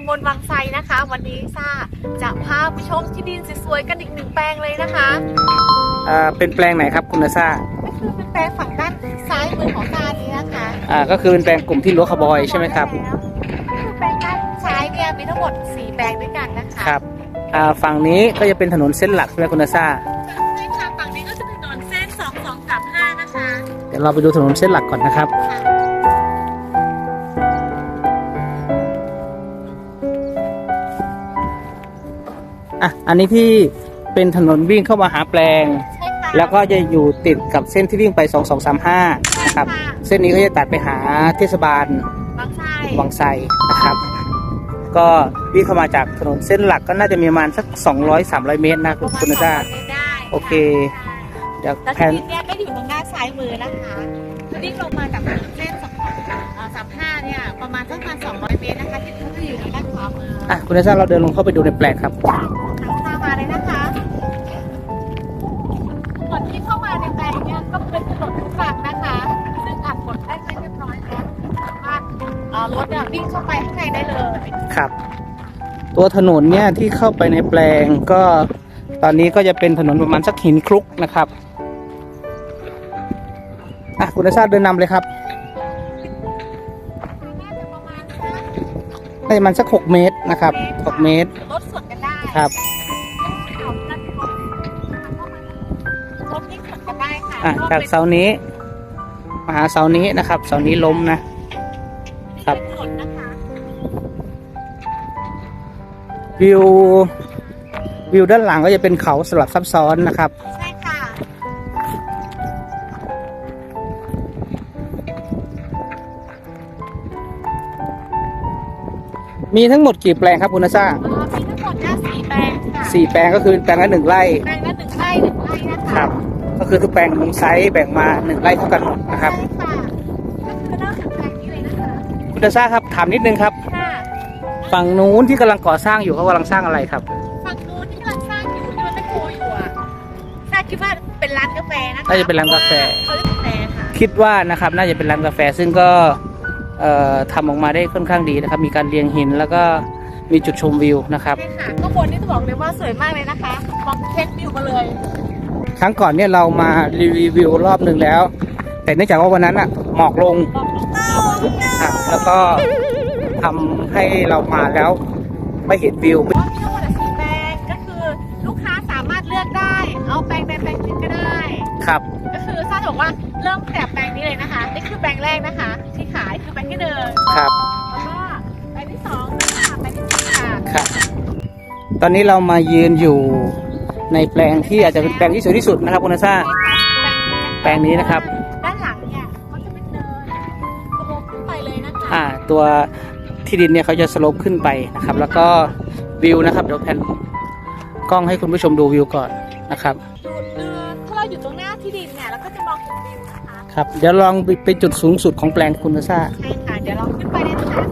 ำบลวังไซนะคะ วันนี้ซ่าจะพาไปชมที่ดินสวยๆกันอีกหนึ่งแปลงเลยนะคะอ่าเป็นแปลงไหนครับคุณนาซาก็คือเป็นแปลงฝั่งด้านซ้ายมือของซ่านี้นะคะอ่าก็คือเป็นแปลงกลุ่มที่รั้วคาร์บอยใช่ไหมครับคือแปลงด้านซ้ายเนี่ยมีทั้งหมดสี่แปลงด้วยกันนะคะครับอ่าฝั่งนี้ก็จะเป็นถนนเส้นหลักใช่ไหมคุณนาซาใช่ค่ะฝั่งนี้ก็จะเป็นถนนเส้นสองสองสามห้านะคะเดี๋ยวเราไปดูถนนเส้นหลักก่อนนะครับ อะอันนี้ที่เป็นถนนวิ่งเข้ามาหาแปลง ใช่ค่ะแล้วก็จะอยู่ติดกับเส้นที่วิ่งไป 2235นะครับ เส้นนี้ก็จะตัดไปหาเทศบาลบางไซวังไซนะครับ ก็วิ่งเข้ามาจากถนนเส้นหลักก็น่าจะมีประมาณสัก 200-300 เมตรนะคุณคุณนาซาได้โอเค เดี๋ยวแล้วแผทีนนี้เนี่ยก็อยู่ตรงหน้าซ้ายมือนะคะคือวิ่งลงมาจากถนนเส้นสองสามห้าเนี่ยประมาณสักประมาณสองร้อยเมตรนะคะที่เขาจะอยู่ทางด้านขวามือ อะคุณนาซาเราเดินลงเข้าไปดูในแปลงครับ ก่อนที่เข้ามาในแปลงเนี่ยก็เป็นถนนลูกรังนะคะ ซึ่งอัดกดได้เรียบร้อยแล้วสามารถเอ่อรถเนี่ยวิ่งเข้าไปข้างในได้เลย ครับ ตัวถนนเนี่ยที่เข้าไปในแปลงก็ตอนนี้ก็จะเป็นถนนประมาณสักหินคลุกนะครับอะคุณนาซาเดินนำเลยครับน่าจะประมาณสักน่าจะประมาณสัก6เมตรนะครับ6เมตร รถสวนกันได้ ครับ อะจากเสานี้มาหาเสานี้นะครับ เสานี้ล้มนะครับถนนนะคะวิววิวด้านหลังก็จะเป็นเขาสลับซับซ้อนนะครับใช่ค่ะมีทั้งหมดกี่แปลงครับคุณนาซาเอ่อมีทั้งหมดเนี่ยสี่แปลงค่ะสี่แปลงก็คือแปลงละหนึ่งไร่แปลง ก็คือทุกแปลงมีไซส์แบ่งมาหนึ่งไร่เท่ากันหมดนะครับใช่ค่ะก็คือเริ่มจากแปลงนี้เลยนะคะคุณนาซาครับถามนิดนึงครับ ค่ะฝั่งนู้นที่กำลังก่อสร้างอยู่เขากำลังสร้างอะไรครับ ฝั่งนู้นที่กำลังสร้างอยู่ที่มันไม่โคอยู่อะทราบคิดว่าเป็นร้านกาแฟนะคะน่าจะเป็นร้านกาแฟ เขาเรียกกาแฟค่ะคิดว่านะครับน่าจะเป็นร้านกาแฟซึ่งก็เอ่อทำออกมาได้ค่อนข้างดีนะครับ มีการเรียงหินแล้วก็มีจุดชมวิวนะครับ ใช่ค่ะข้างบนนี่ต้องบอกเลยว่าสวยมากเลยนะคะมองเทควิวมาเลย ครั้งก่อนเนี่ยเรามารีวิวรอบหนึ่งแล้ว แต่เนื่องจากว่าวันนั้นอะหมอกลงบอกตรงๆครับแล้วก็ทำให้เรามาแล้วไม่เห็นวิวว่ามีทั้งหมดสี่แปลงก็คือลูกค้าสามารถเลือกได้ เอาแปลงใดแปลงหนึ่งก็ได้ ครับ ก็คือซ่าจะบอกว่าเริ่มแต่แปลงนี้เลยนะคะ นี่คือแปลงแรกนะคะ ที่ขายคือแปลงที่หนึ่งครับ แล้วก็แปลงที่สองค่ะแปลงที่สี่ค่ะ ครับ ตอนนี้เรามายืนอยู่ ในแปลงที่อาจจะเป็นแปลงที่สวยที่สุดนะครับคุณนาซาแปลงนี้นะครับ ด้านหลังเนี่ยมันจะเป็นเนินสโลปขึ้นไปเลยนะคะอ่า ตัวที่ดินเนี่ยเขาจะสโลปขึ้นไปนะครับ แล้วก็วิวนะครับเดี๋ยวแพนกล้องให้คุณผู้ชมดูวิวก่อนนะครับจุดเนินถ้าเราอยู่ตรงหน้าที่ดินเนี่ยเราก็จะมองเห็นวิวนะคะครับเดี๋ยวลองไปไปจุดสูงสุดของแปลงคุณนาซาใช่ค่ะเดี๋ยวเราขึ้นไปเลยนะคะ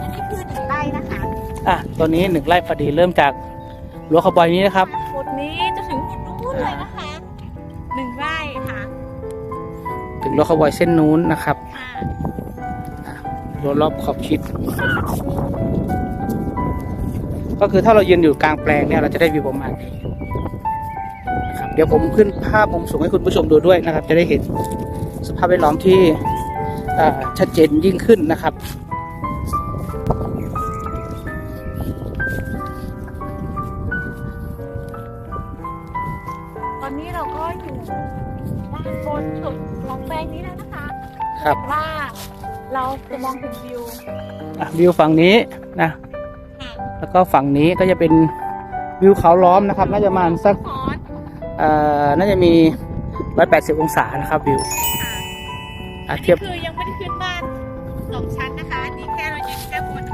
อันนี้คือหนึ่งไร่นะคะอะตัวนี้หนึ่งไร่พอดีเริ่มจาก รั้วคาร์บอยนี้นะครับจุดนี้จะถึงจุดนู้นเลยนะคะหนึ่งไร่ค่ะถึงรั้วคาร์บอยเส้นนู้นนะครับค่ะรั้วรอบขอบชิด ก็คือถ้าเรายืนอยู่กลางแปลงเนี่ยเราจะได้วิวประมาณนี้นะครับเดี๋ยวผมขึ้นภาพมุมสูงให้คุณผู้ชมดูด้วยนะครับ จะได้เห็นสภาพแวดล้อมที่อ่าชัดเจนยิ่งขึ้นนะครับ นบนสุดของแปลงนี้แล้วนะคะครับว่าเราจะมองเห็นวิวอะวิวฝั่งนี้นะค่ะแล้วก็ฝั่งนี้ก็จะเป็นวิวเขาล้อมนะครับ น่าจะประมาณสักขอนเอ่อน่าจะมี 180 องศานะครับวิวค่ะอะเทียบคือยังไม่ได้ขึ้นบ้านสองชั้นนะคะอันนี่แค่เรายืนแค่บน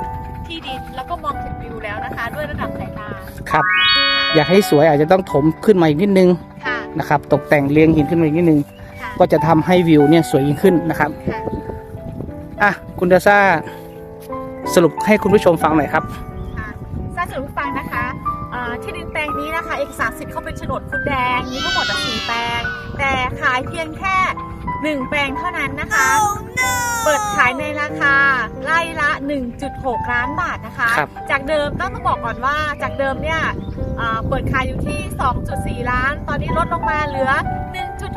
ที่ดินแล้วก็มองเห็นวิวแล้วนะคะ ด้วยระดับสายตาครับ อยากให้สวยอาจจะต้องถมขึ้นมาอีกนิดนึงค่ะนะครับ ตกแต่งเรียงหินขึ้นมาอีกนิดนึงค่ะ ก็จะทำให้วิวเนี่ยสวยยิ่งขึ้นนะครับค่ะอะคุณดาซ่าสรุปให้คุณผู้ชมฟังหน่อยครับค่ะทราบถึงผู้ฟังนะคะเอ่อที่ดินแปลงนี้นะคะ เอกสารสิทธิ์เขาเป็นโฉนดคุณแดงมีทั้งหมดอะสี่แปลง แต่ขายเพียงแค่หนึ่งแปลงเท่านั้นนะคะเปิดขายในราคาไร่ละ 1.6 ล้านบาทนะคะครับจากเดิมต้องบอกก่อนว่า จากเดิมเนี่ยเอ่อเปิดขายอยู่ที่ 2.4 ล้าน ตอนนี้ลดลงมาเหลือ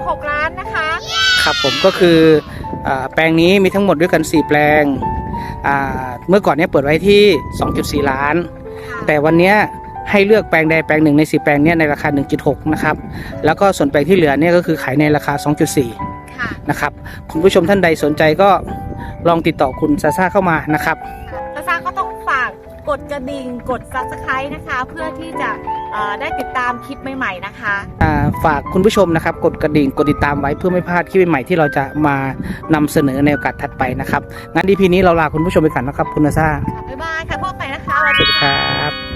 1.6ล้านนะคะ ครับผมก็คืออาแปลงนี้มีทั้งหมดด้วยกัน 4 แปลงอ่าเมื่อก่อนเนี้เปิดไว้ที่ 2.4 ล้านค่ะแต่วันเนี้ยให้เลือกแปลงใดแปลงหนึ่งใน 4 แปลงเนี้ยในราคา 1.6 นะครับ แล้วก็ส่วนแปลงที่เหลือเนี่ยก็คือขายในราคา 2.4ค่ะนะครับ คุณผู้ชมท่านใดสนใจก็ลองติดต่อคุณซาซ่าเข้ามานะครับ ซาซาก็ต้องฝากกดกระดิ่งกด subscribe นะคะ เพื่อที่จะเอ่อ ได้ติดตามคลิปใหม่ๆนะคะอ่าฝากคุณผู้ชมนะครับ กดกระดิ่งกดติดตามไว้เพื่อไม่พลาดคลิปใหม่ๆที่เราจะมานำเสนอในโอกาสถัดไปนะครับงั้นดีพีนี้เราลาคุณผู้ชมไปก่อนนะครับคุณซาซ่าบ๊ายบายค่ะพบกันใหม่นะคะสวัสดีครับ